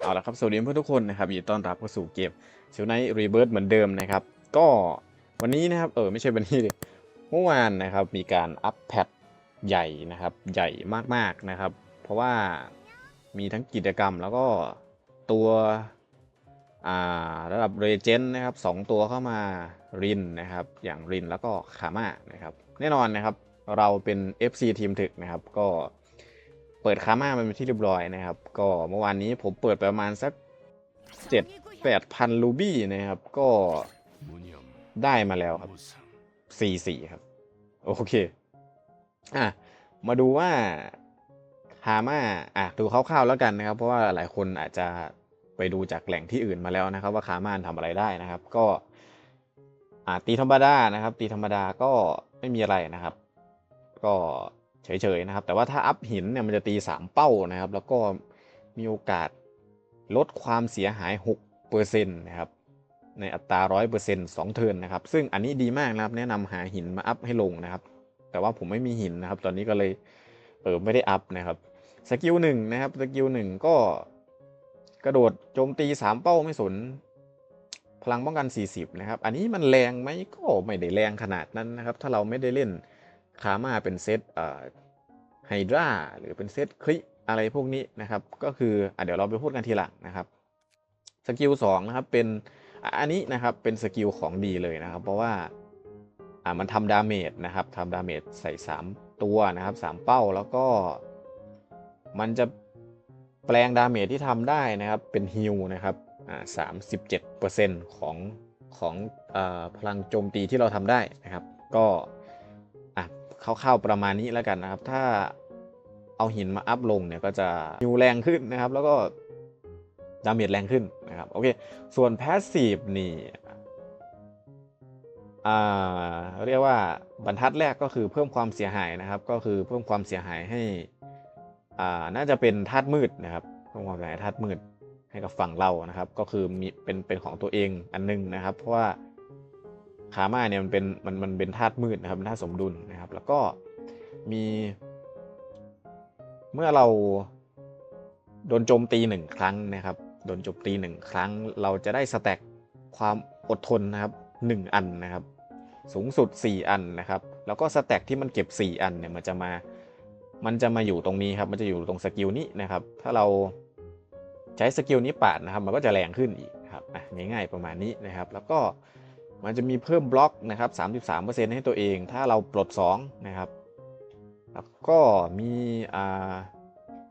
เอาละครับสวัสดีเพื่อนทุกคนนะครับยินดีต้อนรับเข้าสู่เกมชิวไนท์รีเบิร์เหมือนเดิมนะครับ ก็วันนี้นะครับเออไม่ใช่วันนี้ดิเมื่อวานนะครับมีการอัปแพทใหญ่นะครับ ใหญ่มากๆนะครับ เพราะว่ามีทั้งกิจกรรมแล้วก็ตัวอ่าระดับเรเจนต์นะครับสองตัวเข้ามารินนะครับ อย่างรินแล้วก็คาม่านะครับ แน่นอนนะครับ เราเป็น FC ทีมถึกนะครับ ก็ เปิดคาม่ามันเป็นที่เรียบร้อยนะครับ ก็เมื่อวานนี้ผมเปิดไปประมาณสักเจ็ดแปดพันลูบี้นะครับ ก็ได้มาแล้วครับสี่สี่ครับ โอเคอะมาดูว่าคาม่าอะดูคร่าวๆแล้วกันนะครับ เพราะว่าหลายคนอาจจะไปดูจากแหล่งที่อื่นมาแล้วนะครับ ว่าคาม่าทำอะไรได้นะครับ ก็อ่าตีธรรมดานะครับ ตีธรรมดาก็ไม่มีอะไรนะครับ ก็ เฉยๆนะครับ แต่ว่าถ้าอัพหินเนี่ยมันจะตี 3 เป้านะครับ แล้วก็มีโอกาสลดความเสียหาย6%นะครับ ในอัตรา 100% 2 เทิร์นนะครับ ซึ่งอันนี้ดีมากนะครับ แนะนำหาหินมาอัพให้ลงนะครับ แต่ว่าผมไม่มีหินนะครับ ตอนนี้ก็เลยเออไม่ได้อัพนะครับ สกิลหนึ่งนะครับ สกิลหนึ่งก็กระโดดโจมตี 3 เป้าไม่สน พลังป้องกัน 40 นะครับ อันนี้มันแรงไหมก็ไม่ได้แรงขนาดนั้นนะครับ ถ้าเราไม่ได้เล่น คามาเป็นเซตไฮดราหรือเป็นเซตคลิอะไรพวกนี้นะครับ ก็คืออ่เดี๋ยวเราไปพูดกันทีหลังนะครับสกิลสองนะครับเป็นอะอันนี้นะครับเป็นสกิลของดีเลยนะครับ เพราะว่าอ่ามันทำดาเมจนะครับทำดาเมจใส่ 3 ตัวนะครับ 3 เป้าแล้วก็ มันจะแปลงดาเมจที่ทำได้นะครับเป็นฮิลนะครับอ่าสามสิบเจ็ดเปอร์เซ็นต์ของของอ่าพลังโจมตีที่เราทำได้นะครับ ก็ คร่าวๆประมาณนี้แล้วกันนะครับ ถ้าเอาหินมาอัพลงเนี่ยก็จะฮิวแรงขึ้นนะครับ แล้วก็ดาเมจแรงขึ้นนะครับโอเคส่วนแพสซีฟนี่เรียกว่าบรรทัดแรกก็คือเพิ่มความเสียหายนะครับ ก็คือเพิ่มความเสียหายให้น่าจะเป็นธาตุมืดนะครับเพิ่มความเสียหายธาตุมืดให้กับฝั่งเรานะครับ ก็คือมีเป็นเป็นของตัวเองอันนึงนะครับ เพราะว่า ขามาเนี่ยมันเป็นมันมันเป็นธาตุมืดนะครับธาตุสมดุลนะครับ แล้วก็มี เมื่อเราโดนโจมตีหนึ่งครั้งนะครับโดนโจมตีหนึ่งครั้ง เราจะได้สแต็กความอดทนนะครับหนึ่งอันนะครับ สูงสุด 4 อันนะครับ แล้วก็สแต็กที่มันเก็บ 4 อันเนี่ยมันจะมามันจะมาอยู่ตรงนี้ครับ มันจะอยู่ตรงสกิลนี้นะครับ ถ้าเราใช้สกิลนี้ปาดนะครับ มันก็จะแรงขึ้นอีกครับอะง่ายๆประมาณนี้นะครับ แล้วก็ มันจะมีเพิ่มบล็อกนะครับ33%ให้ตัวเอง ถ้าเราปลด2นะครับแล้วก็มี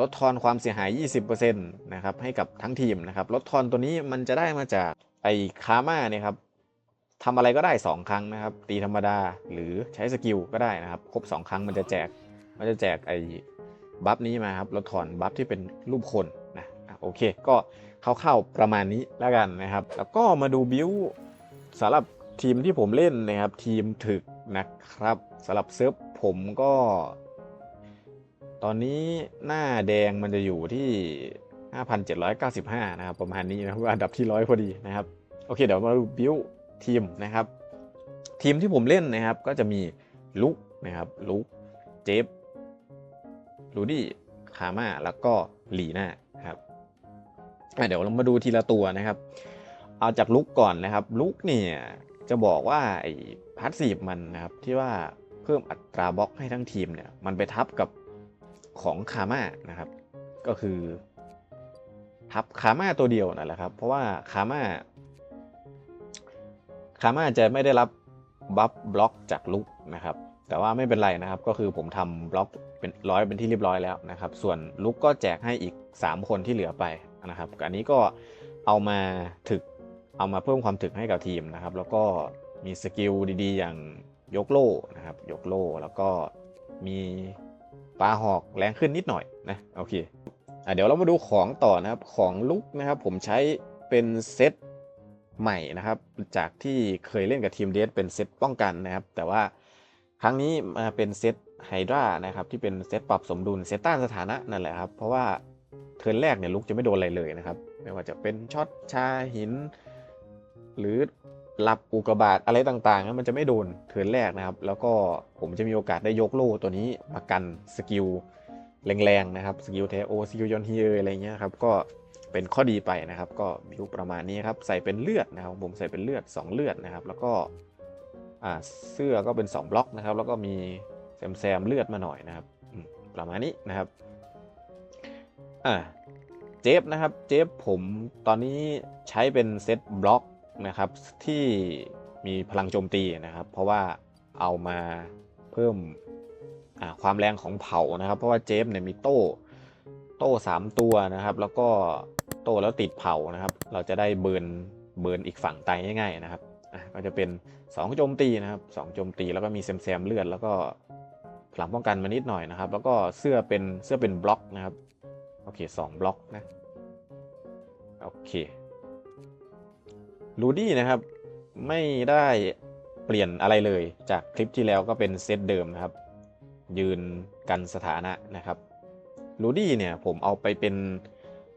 ลดทอนความเสียหาย 20%นะครับให้กับทั้งทีมนะครับลดทอนตัวนี้มันจะได้มาจากไอ้คาม่าเนี่ยครับทำอะไรก็ได้ 2 ครั้งนะครับ ตีธรรมดาหรือใช้สกิลก็ได้นะครับ ครบ 2 ครั้งมันจะแจกมันจะแจกไอ้บัฟนี้มาครับลดทอนบัฟที่เป็นรูปคนนะอะโอเค ก็เข้าๆประมาณนี้แล้วกันนะครับ แล้วก็มาดูบิวสำหรับ ทีมที่ผมเล่นนะครับ ทีมถึกนะครับสำหรับเซิร์ฟผมก็ ตอนนี้หน้าแดงมันจะอยู่ที่ 5,795 นะครับ ประมาณนี้นะครับอันดับที่ร้อยพอดีนะครับ โอเค เดี๋ยวมาดูบิวทีมนะครับ ทีมที่ผมเล่นนะครับ ก็จะมีลุกนะครับลุกเจฟลูดี้คาม่าแล้วก็ลีน่าครับเดี๋ยวเรามาดูทีละตัวนะครับ เอาจากลุกก่อนนะครับ ลุกเนี่ย จะบอกว่าไอ้พาสซีฟมันนะครับที่ว่าเพิ่มอัตราบล็อกให้ทั้งทีมเนี่ยมันไปทับกับของคาม่านะครับ ก็คือทับคาม่าตัวเดียวนั่นแหละครับ เพราะว่าคาม่าคาม่าจะไม่ได้รับบัฟบล็อกจากลุกนะครับ แต่ว่าไม่เป็นไรนะครับ ก็คือผมทำบล็อกเป็นร้อยเป็นที่เรียบร้อยแล้วนะครับ ส่วนลุกก็แจกให้อีก 3 คนที่เหลือไปนะครับอันนี้ก็เอามาถึก เอามาเพิ่มความถึกให้กับทีมนะครับ แล้วก็มีสกิลดีๆ อย่างยกโล่นะครับ ยกโล่แล้วก็มีปลาหอกแรงขึ้นนิดหน่อยนะโอเคอะเดี๋ยวเรามาดูของต่อนะครับของลุกนะครับ ผมใช้เป็นเซตใหม่นะครับ จากที่เคยเล่นกับทีมเดสเป็นเซตป้องกันนะครับ แต่ว่าครั้งนี้มาเป็นเซตไฮดรานะครับ ที่เป็นเซตปรับสมดุลเซตต้านสถานะนั่นแหละครับ เพราะว่าเทิร์นแรกเนี่ยลุกจะไม่โดนอะไรเลยนะครับ ไม่ว่าจะเป็นช็อตชาหิน หรือหลับอุกบาตอะไรต่างๆ มันจะไม่โดนเทิร์นแรกนะครับ แล้วก็ผมจะมีโอกาสได้ยกโล่ตัวนี้มากันสกิลแรงๆนะครับสกิลเทโอสกิลยอนฮีเออะไรเงี้ยครับก็เป็นข้อดีไปนะครับ ก็มีรูประมาณนี้ครับใส่เป็นเลือดนะครับผมใส่เป็นเลือด 2 เลือดนะครับ แล้วก็เสื้อก็เป็น 2 บล็อกนะครับ แล้วก็มีแซมแซมเลือดมาหน่อยนะครับประมาณนี้นะครับอ่าเจฟนะครับเจฟผมตอนนี้ใช้เป็นเซตบล็อก นะครับที่มีพลังโจมตีนะครับ เพราะว่าเอามาเพิ่มความแรงของเผานะครับ เพราะว่าเจฟเนี่ยมีโต้โต้สามตัวนะครับ แล้วก็โต้แล้วติดเผานะครับ เราจะได้เบิร์นเบิร์นอีกฝั่งตายง่าย ๆ นะครับก็จะเป็น2โจมตีนะครับ2โจมตีแล้วก็มีแซมแซมเลือดแล้วก็พลังป้องกันมานิดหน่อยนะครับ แล้วก็เสื้อเป็นเสื้อเป็นบล็อกนะครับโอเค2บล็อกนะโอเค ลูดี้นะครับไม่ได้เปลี่ยนอะไรเลยจากคลิปที่แล้วก็เป็นเซตเดิมนะครับ ยืนกันสถานะนะครับลูดี้เนี่ยผมเอาไปเป็น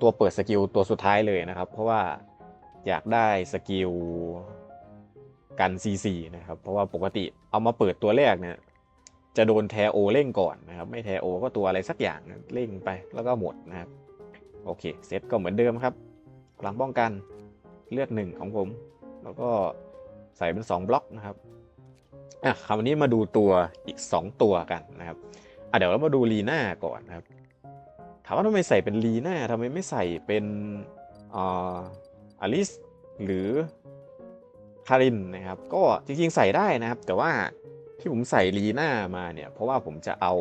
ตัวเปิดสกิลตัวสุดท้ายเลยนะครับ เพราะว่าอยากได้สกิลกัน CC นะครับ เพราะว่าปกติเอามาเปิดตัวแรกเนี่ยจะโดนแทโอเร่งก่อนนะครับ ไม่แทโอก็ตัวอะไรสักอย่างเร่งไปแล้วก็หมดนะครับ โอเคเซตก็เหมือนเดิมครับพลังป้องกัน เลือดหนึ่งของผม แล้วก็ใส่เป็น 2 บล็อกนะครับอะคราวนี้มาดูตัวอีก 2 ตัวกันนะครับอะเดี๋ยวเรามาดูลีน่าก่อนนะครับ ถามว่าทำไมใส่เป็นลีน่าทำไมไม่ใส่เป็นอ่าอลิสหรือคารินนะครับ ก็จริงๆใส่ได้นะครับ แต่ว่าที่ผมใส่ลีน่ามาเนี่ย เพราะว่าผมจะเอา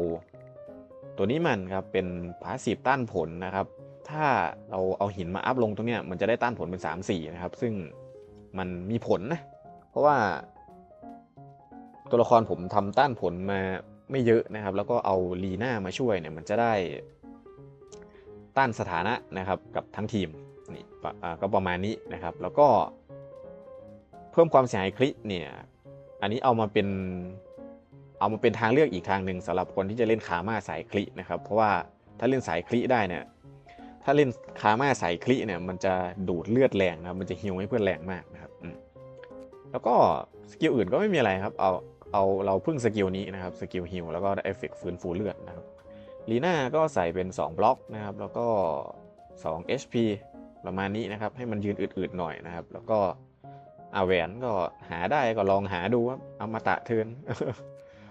ตัวนี้มันครับเป็นพาสีฟต้านผลนะครับ ถ้าเราเอาหินมาอัพลงตรงเนี้ยมันจะได้ต้านผลเป็น 3 4 นะครับ ซึ่งมันมีผลนะ เพราะว่า ตัวละครผมทำต้านผลมาไม่เยอะนะครับ แล้วก็เอาลีน่ามาช่วยเนี่ยมันจะได้ต้านสถานะนะครับกับทั้งทีมนี่ก็ประมาณนี้นะครับ แล้วก็ เพิ่มความเสียหายคลิเนี่ยอันนี้เอามาเป็นเอามาเป็นทางเลือกอีกทางหนึ่งสำหรับคนที่จะเล่นคามาสายคลินะครับ เพราะว่าถ้าเล่นสายคลิได้เนี่ย ถ้าเล่นคาม่าสายคลิเนี่ยมันจะดูดเลือดแรงนะครับมันจะฮิวให้เพื่อนแรงมากนะครับแล้วก็สกิลอื่นก็ไม่มีอะไรครับ เอาเอาเราพึ่งสกิลนี้นะครับสกิลฮิวแล้วก็เอฟเฟกต์ฟื้นฟูเลือดนะครับลีน่าก็ใส่เป็น 2 บล็อกนะครับ แล้วก็ 2 HP ประมาณนี้นะครับ ให้มันยืนอืดๆหน่อยนะครับ แล้วก็อาแหวนก็หาได้ก็ลองหาดูครับเอามาตะเทิน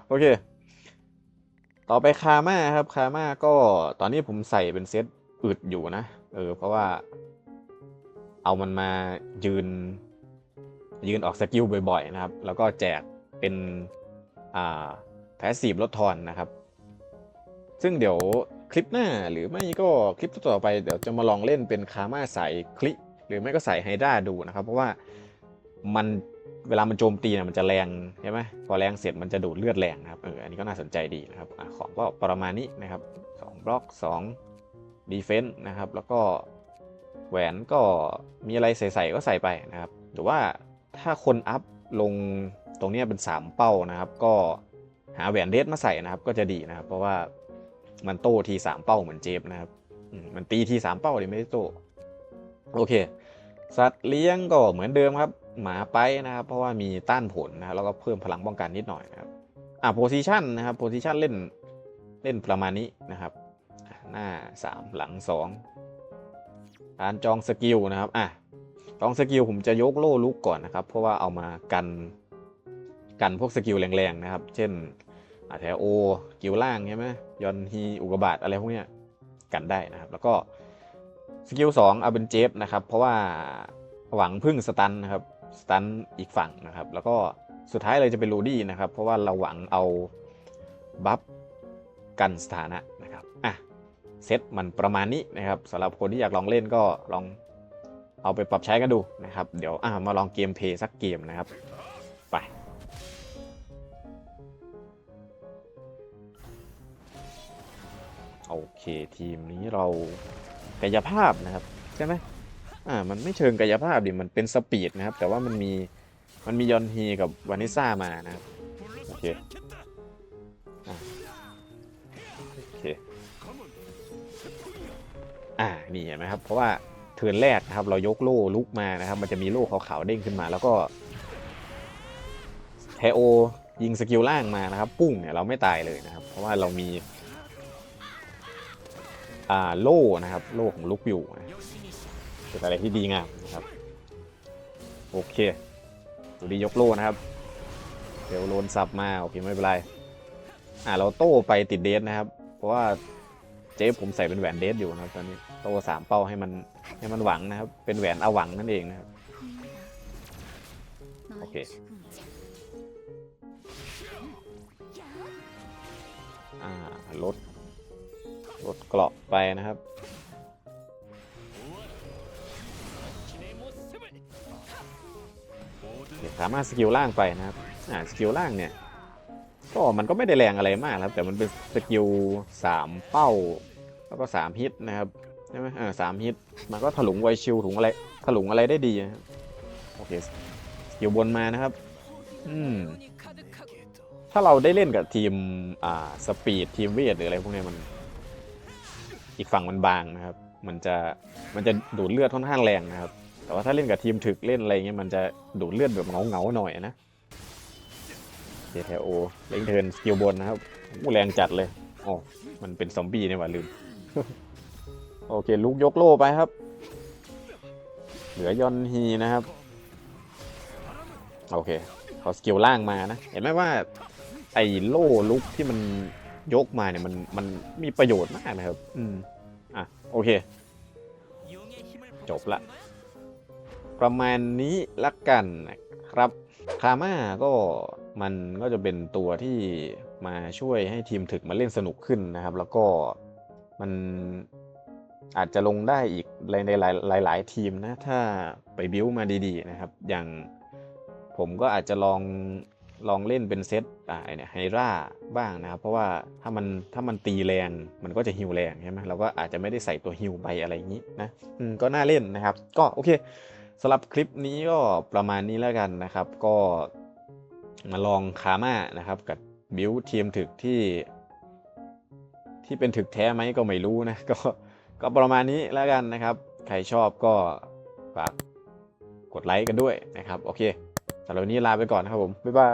โอเค ต่อไปคาม่าครับคาม่าก็ตอนนี้ผมใส่เป็นเซต อึดอยู่นะ เออ เพราะว่า เอามันมายืน ยืนออกสกิลบ่อยๆนะครับ แล้วก็แจกเป็น อ่าแพสซีฟลดทอนนะครับ ซึ่งเดี๋ยวคลิปหน้าหรือไม่ก็คลิปต่อไปเดี๋ยวจะมาลองเล่นเป็นคาม่าใส่คลิ หรือไม่ก็ใส่ไฮด้าดูนะครับ เพราะว่ามันเวลามันโจมตีเนี่ยมันจะแรงใช่ไหมพอแรงเสร็จมันจะดูดเลือดแรงนะครับเอออันนี้ก็น่าสนใจดีนะครับอของก็ประมาณนี้นะครับ 2 บล็อก 2 ดีเฟนส์นะครับ แล้วก็แหวนก็มีอะไรใส่ๆก็ใส่ไปนะครับ หรือว่าถ้าคนอัพลงตรงนี้เป็น 3 เป้านะครับ ก็หาแหวนเดสมาใส่นะครับ ก็จะดีนะครับ เพราะว่ามันโต้ทีสามเป้าเหมือนเจฟนะครับมันตีทีสามเป้าเลยไม่ได้โต้โอเค สัตว์เลี้ยงก็เหมือนเดิมครับ หมาไปนะครับ เพราะว่ามีต้านผลนะครับแล้วก็เพิ่มพลังป้องกันนิดหน่อยนะครับอ่าโพซิชันนะครับโพซิชันเล่นเล่นประมาณนี้นะครับ หน้า3หลัง2การจองสกิลนะครับอะจองสกิลผมจะยกโล่ลุกก่อนนะครับ เพราะว่าเอามากันกันพวกสกิลแรงๆนะครับ เช่นอะแถโอกิลล่างใช่ไหมยอนฮีอุกบาตอะไรพวกเนี้ยกันได้นะครับ แล้วก็สกิลสองเอาเป็นเจฟนะครับ เพราะว่าหวังพึ่งสตันนะครับสตันอีกฝั่งนะครับ แล้วก็สุดท้ายเลยจะเป็นลูดี้นะครับ เพราะว่าเราหวังเอาบัฟกันสถานะนะครับอะ เซตมันประมาณนี้นะครับสำหรับคนที่อยากลองเล่นก็ลองเอาไปปรับใช้กันดูนะครับ เดี๋ยวมาลองเกมเพย์สักเกมนะครับ ไปโอเคทีมนี้เรากายภาพนะครับ ใช่ไหมอ่ามันไม่เชิงกายภาพดิมันเป็นสปีดนะครับ แต่ว่ามันมีมันมียอนฮีกับวานิซ่ามานะครับ โอเคอโอเค อ่านี่เห็นไหมครับ เพราะว่าเทิร์นแรกนะครับ เรายกโล่ลุกมานะครับ มันจะมีโล่ขาวๆเด้งขึ้นมา แล้วก็เทโอยิงสกิลล่างมานะครับ ปุ้งเนี่ยเราไม่ตายเลยนะครับ เพราะว่าเรามีอ่าโล่นะครับ โล่ของลูกอยู่นะเป็นอะไรที่ดีงามนะครับ โอเคดูดียกโล่นะครับเดี๋ยวโลนสับมาโอเคไม่เป็นไรอ่าเราโต้ไปติดเดสนะครับ เพราะว่า เจ๊ผมใส่เป็นแหวนเดสอยู่นะครับตอนนี้โต้สามเป้าให้มันให้มันหวังนะครับ เป็นแหวนเอาหวังนั่นเองนะครับโอเคอ่าลดลดเกราะไปนะครับเดี๋ยวสามารถสกิลล่างไปนะครับอ่าสกิลล่างเนี่ย ก็มันก็ไม่ได้แรงอะไรมากครับ แต่มันเป็นสกิลสามเป้า แล้วก็สามฮิตนะครับใช่ไหมอ่าสามฮิตมันก็ถลุงไวชิลถุงอะไรถลุงอะไรได้ดีนะครับโอเคสกิลบนมานะครับ อืมถ้าเราได้เล่นกับทีมอ่าสปีดทีมเวทหรืออะไรพวกนี้มัน อีกฝั่งมันบางนะครับ มันจะมันจะดูดเลือดค่อนข้างแรงนะครับ แต่ว่าถ้าเล่นกับทีมถึกเล่นอะไรเงี้ยมันจะดูดเลือดแบบเงาเงาหน่อยนะ เจแทโอเล่นเทินสกิลบนนะครับอู้แรงจัดเลยอ๋อมันเป็นซอมบี้เนี่ยหว่าลืม โอเคลุกยกโล่ไปครับ เหลือยอนฮีนะครับ โอเคเขาสกิลล่างมานะ เห็นไหมว่า ไอ้โล่ลุกที่มันยกมาเนี่ยมันมันมีประโยชน์มากนะครับ อืม อะ โอเค จบละ ประมาณนี้ละกันนะครับคาม่าก็ มันก็จะเป็นตัวที่มาช่วยให้ทีมถึกมาเล่นสนุกขึ้นนะครับ แล้วก็มันอาจจะลงได้อีกในหลายหลายหลายทีมนะ ถ้าไปบิวมาดีๆนะครับ อย่างผมก็อาจจะลองลองเล่นเป็นเซตอ่าไอเนี่ยไฮราบ้างนะครับ เพราะว่าถ้ามันถ้ามันตีแรงมันก็จะฮิวแรงใช่ไหมเราก็อาจจะไม่ได้ใส่ตัวฮิวไปอะไรอย่างนี้นะก็น่าเล่นนะครับ ก็โอเคสำหรับคลิปนี้ก็ประมาณนี้แล้วกันนะครับ ก็ มาลองคาม่านะครับกับบิวทีมถึกที่ ที่เป็นถึกแท้ไหมก็ไม่รู้นะก็ก็ประมาณนี้แล้วกันนะครับ ใครชอบก็ฝากกดไลค์กันด้วยนะครับ โอเคสำหรับวันนี้ลาไปก่อนนะครับผม บ๊ายบาย